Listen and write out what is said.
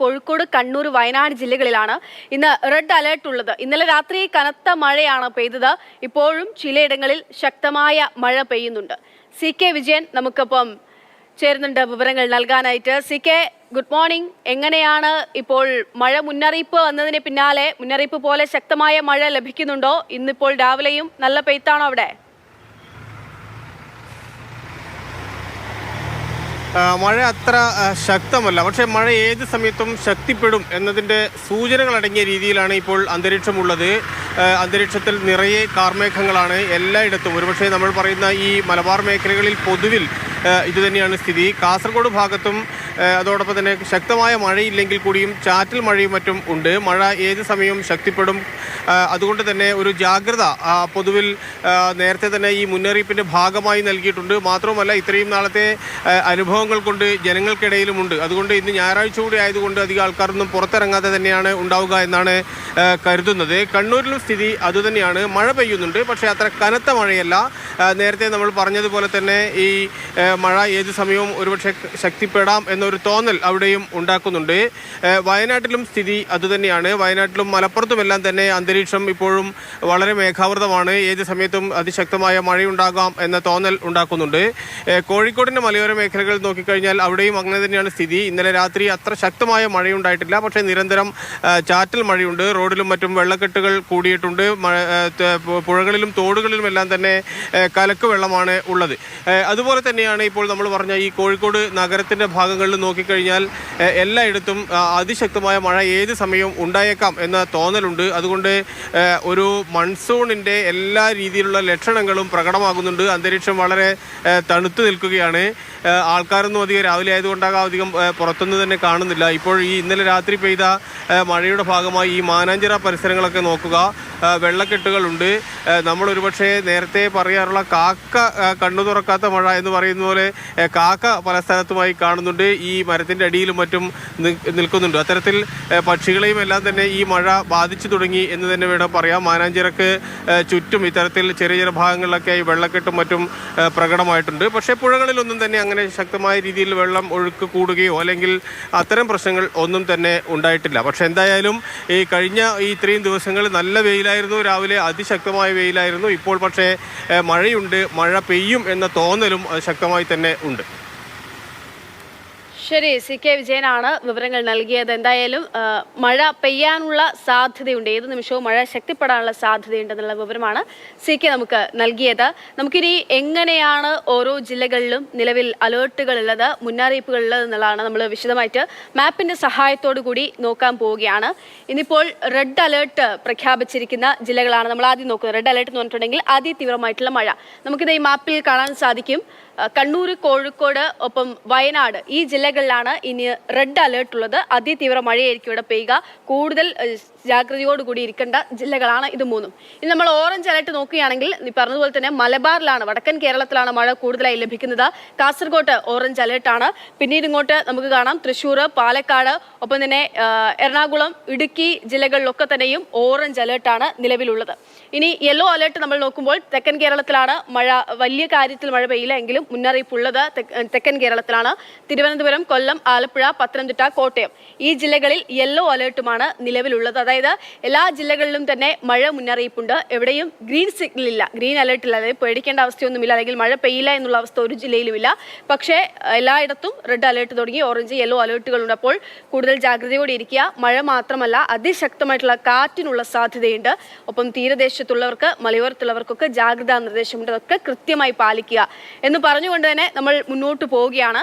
കോഴിക്കോട് കണ്ണൂർ വയനാട് ജില്ലകളിലാണ് ഇന്ന് red alert ഉള്ളത്. ഇന്നലെ രാത്രി കനത്ത മഴയാണ് പെയ്തത്. ഇപ്പോഴും ചിലയിടങ്ങളിൽ ശക്തമായ മഴ പെയ്യുന്നുണ്ട്. സി കെ വിജയൻ നമുക്കിപ്പം ചേരുന്നുണ്ട് വിവരങ്ങൾ നൽകാനായിട്ട്. C K good morning. എങ്ങനെയാണ് ഇപ്പോൾ മഴ മുന്നറിയിപ്പ് വന്നതിന് പിന്നാലെ മുന്നറിയിപ്പ് പോലെ ശക്തമായ മഴ ലഭിക്കുന്നുണ്ടോ? ഇന്നിപ്പോൾ രാവിലെയും നല്ല പെയ്ത്താണോ അവിടെ? മഴ അത്ര ശക്തമല്ല. പക്ഷേ മഴ ഏത് സമയത്തും ശക്തിപ്പെടും എന്നതിന്റെ സൂചനകളടങ്ങിയ രീതിയിലാണ് ഇപ്പോൾ അന്തരീക്ഷമുള്ളത്. അന്തരീക്ഷത്തിൽ നിറയെ കാർമേഘങ്ങളാണ് എല്ലായിടത്തും. ഒരുപക്ഷെ നമ്മൾ പറയുന്ന ഈ മലബാർ മേഖലകളിൽ പൊതുവിൽ ഇതുതന്നെയാണ് സ്ഥിതി. കാസർഗോഡ് ഭാഗത്തും അതോടൊപ്പം തന്നെ ശക്തമായ മഴയില്ലെങ്കിൽ കൂടിയും ചാറ്റൽ മഴയും മറ്റും ഉണ്ട്. മഴ ഏത് സമയവും ശക്തിപ്പെടും. അതുകൊണ്ട് തന്നെ ഒരു ജാഗ്രത പൊതുവിൽ നേരത്തെ തന്നെ ഈ മുന്നറിയിപ്പിന്റെ ഭാഗമായി നൽകിയിട്ടുണ്ട്. മാത്രവുമല്ല ഇത്രയും നാളത്തെ അനുഭവങ്ങൾ കൊണ്ട് ജനങ്ങൾക്കിടയിലുമുണ്ട് അതുകൊണ്ട് ഇന്ന് ഞായറാഴ്ച കൂടി ആയതുകൊണ്ട് അധികം ആൾക്കാരൊന്നും പുറത്തിറങ്ങാതെ തന്നെയാണ് ഉണ്ടാവുക എന്നാണ് കരുതുന്നത്. കണ്ണൂരിലും സ്ഥിതി അതുതന്നെയാണ്. മഴ പെയ്യുന്നുണ്ട് പക്ഷേ അത്ര കനത്ത മഴയല്ല. നേരത്തെ നമ്മൾ പറഞ്ഞതുപോലെ തന്നെ ഈ മഴ ഏത് സമയവും ഒരുപക്ഷെ ശക്തിപ്പെടാം എന്നൊരു തോന്നൽ അവിടെയും ഉണ്ടാക്കുന്നുണ്ട്. വയനാട്ടിലും സ്ഥിതി അതുതന്നെയാണ്. വയനാട്ടിലും മലപ്പുറത്തുമെല്ലാം തന്നെ അന്തരീക്ഷം ഇപ്പോഴും വളരെ മേഘാവൃതമാണ്. ഏത് സമയത്തും അതിശക്തമായ മഴയുണ്ടാകാം എന്ന തോന്നൽ ഉണ്ടാക്കുന്നുണ്ട്. കോഴിക്കോടിന്റെ മലയോര മേഖലകൾ നോക്കിക്കഴിഞ്ഞാൽ അവിടെയും അങ്ങനെ തന്നെയാണ് സ്ഥിതി. ഇന്നലെ രാത്രി അത്ര ശക്തമായ മഴയുണ്ടായിട്ടില്ല. പക്ഷേ നിരന്തരം ചാറ്റൽ മഴയുണ്ട്. റോഡിലും മറ്റും വെള്ളക്കെട്ടുകൾ കൂടിയിട്ടുണ്ട്. പുഴകളിലും തോടുകളിലും എല്ലാം തന്നെ കലക്ക് വെള്ളമാണ് ഉള്ളത്. അതുപോലെ തന്നെയാണ് ഇപ്പോൾ നമ്മൾ പറഞ്ഞ ഈ കോഴിക്കോട് നഗരത്തിന്റെ ഭാഗങ്ങളിൽ നോക്കിക്കഴിഞ്ഞാൽ ഏ, എല്ലായിടത്തും അതിശക്തമായ മഴ ഏത് സമയവും ഉണ്ടായേക്കാം എന്ന തോന്നലുണ്ട്. അതുകൊണ്ട് ഒരു മൺസൂണിന്റെ എല്ലാ രീതിയിലുള്ള ലക്ഷണങ്ങളും പ്രകടമാകുന്നുണ്ട്. അന്തരീക്ഷം വളരെ തണുത്തു നിൽക്കുകയാണ്. ആൾക്കാരൊന്നും അധികം രാവിലെ ആയതുകൊണ്ടാകാം അധികം പുറത്തുനിന്ന് തന്നെ കാണുന്നില്ല. ഇപ്പോൾ ഈ ഇന്നലെ രാത്രി പെയ്ത മഴയുടെ ഭാഗമായി ഈ മാനാഞ്ചിറ പരിസരങ്ങളൊക്കെ നോക്കുക. വെള്ളക്കെട്ടുകളുണ്ട്. നമ്മൾ ഒരുപക്ഷെ നേരത്തെ പറയാറുള്ള കാക്ക കണ്ണു തുറക്കാത്ത മഴ എന്ന് പറയുന്ന പോലെ കാക്ക പല സ്ഥലത്തുമായി കാണുന്നുണ്ട്. ഈ മരത്തിന്റെ അടിയിലും മറ്റും നിൽക്കുന്നുണ്ട്. അത്തരത്തിൽ പക്ഷികളെയും എല്ലാം തന്നെ ഈ മഴ ബാധിച്ചു തുടങ്ങി എന്ന് തന്നെ വേണം പറയാം. മാനാഞ്ചിറക്ക് ചുറ്റും ഇത്തരത്തിൽ ചെറിയ ചെറിയ ഭാഗങ്ങളിലൊക്കെ ഈ വെള്ളക്കെട്ടും മറ്റും പ്രകടമായിട്ടുണ്ട്. പക്ഷേ പുഴകളിലൊന്നും തന്നെ അങ്ങനെ ശക്തമായ രീതിയിൽ വെള്ളം ഒഴുക്ക് കൂടുകയോ അല്ലെങ്കിൽ അത്തരം പ്രശ്നങ്ങൾ ഒന്നും തന്നെ ഉണ്ടായിട്ടില്ല. പക്ഷെ എന്തായാലും ഈ കഴിഞ്ഞ ഈ ഇത്രയും ദിവസങ്ങൾ നല്ല വെയിലായിരുന്നു. രാവിലെ അതിശക്തമായ വെയിലായിരുന്നു. ഇപ്പോൾ പക്ഷേ മഴയുണ്ട് മഴ പെയ്യും എന്ന തോന്നലും ശക്തമായി തന്നെ ഉണ്ട്. ശരി സി കെ വിജയനാണ് വിവരങ്ങൾ നൽകിയത്. എന്തായാലും മഴ പെയ്യാനുള്ള സാധ്യതയുണ്ട്. ഏത് നിമിഷവും മഴ ശക്തിപ്പെടാനുള്ള സാധ്യതയുണ്ടെന്നുള്ള വിവരമാണ് സി കെ നമുക്ക് നൽകിയത്. നമുക്കിനി എങ്ങനെയാണ് ഓരോ ജില്ലകളിലും നിലവിൽ അലേർട്ടുകൾ ഉള്ളത് മുന്നറിയിപ്പുകൾ ഉള്ളത് എന്നുള്ളതാണ് നമ്മൾ വിശദമായിട്ട് മാപ്പിന്റെ സഹായത്തോടു കൂടി നോക്കാൻ പോവുകയാണ്. ഇന്നിപ്പോൾ റെഡ് അലേർട്ട് പ്രഖ്യാപിച്ചിരിക്കുന്ന ജില്ലകളാണ്. നമ്മൾ ആദ്യം നോക്കുന്നത് റെഡ് അലേർട്ട് എന്ന് പറഞ്ഞിട്ടുണ്ടെങ്കിൽ അതിതീവ്രമായിട്ടുള്ള മഴ. നമുക്കിത് ഈ മാപ്പിൽ കാണാൻ സാധിക്കും. കണ്ണൂർ കോഴിക്കോട് ഒപ്പം വയനാട് ഈ ജില്ലകളിലാണ് ഇനി റെഡ് അലേർട്ട് ഉള്ളത്. അതിതീവ്ര മഴയായിരിക്കും ഇവിടെ പെയ്യുക. കൂടുതൽ ജാഗ്രതയോടുകൂടി ഇരിക്കേണ്ട ജില്ലകളാണ് ഇത് മൂന്നും. ഇനി നമ്മൾ ഓറഞ്ച് അലേർട്ട് നോക്കുകയാണെങ്കിൽ ഈ പറഞ്ഞതുപോലെ തന്നെ മലബാറിലാണ് വടക്കൻ കേരളത്തിലാണ് മഴ കൂടുതലായി ലഭിക്കുന്നത്. കാസർഗോട്ട് ഓറഞ്ച് അലേർട്ടാണ്. പിന്നീട് ഇങ്ങോട്ട് നമുക്ക് കാണാം തൃശ്ശൂർ പാലക്കാട് ഒപ്പം തന്നെ എറണാകുളം ഇടുക്കി ജില്ലകളിലൊക്കെ തന്നെയും ഓറഞ്ച് അലേർട്ടാണ് നിലവിലുള്ളത്. ഇനി യെല്ലോ അലേർട്ട് നമ്മൾ നോക്കുമ്പോൾ തെക്കൻ കേരളത്തിലാണ് മഴ വലിയ കാര്യത്തിൽ മഴ പെയ്യില്ല എങ്കിലും മുന്നറിയിപ്പുള്ളത് തെക്ക്- തെക്കൻ കേരളത്തിലാണ്. തിരുവനന്തപുരം കൊല്ലം ആലപ്പുഴ പത്തനംതിട്ട കോട്ടയം. ഈ ജില്ലകളിൽ യെല്ലോ അലേർട്ടുമാണ് നിലവിലുള്ളത്. അതായത് എല്ലാ ജില്ലകളിലും തന്നെ മഴ മുന്നറിയിപ്പുണ്ട്. എവിടെയും ഗ്രീൻ സിഗ്നൽ ഇല്ല. ഗ്രീൻ അലേർട്ട് ഇല്ല. അതായത് പേടിക്കേണ്ട അവസ്ഥയൊന്നുമില്ല. അല്ലെങ്കിൽ മഴ പെയ്യില്ല എന്നുള്ള അവസ്ഥ ഒരു ജില്ലയിലുമില്ല. പക്ഷേ എല്ലായിടത്തും റെഡ് അലേർട്ട് തുടങ്ങി. ഓറഞ്ച് യെല്ലോ അലേർട്ടുകളുണ്ട് അപ്പോൾ കൂടുതൽ ജാഗ്രതയോടെ ഇരിക്കുക. മഴ മാത്രമല്ല അതിശക്തമായിട്ടുള്ള കാറ്റിനുള്ള സാധ്യതയുണ്ട്. ഒപ്പം തീരദേശത്തുള്ളവർക്ക് മലയോരത്തുള്ളവർക്കൊക്കെ ജാഗ്രതാ നിർദ്ദേശമുണ്ട്. അതൊക്കെ കൃത്യമായി പാലിക്കുക എന്ന് പറഞ്ഞുകൊണ്ട് തന്നെ നമ്മൾ മുന്നോട്ട് പോവുകയാണ്.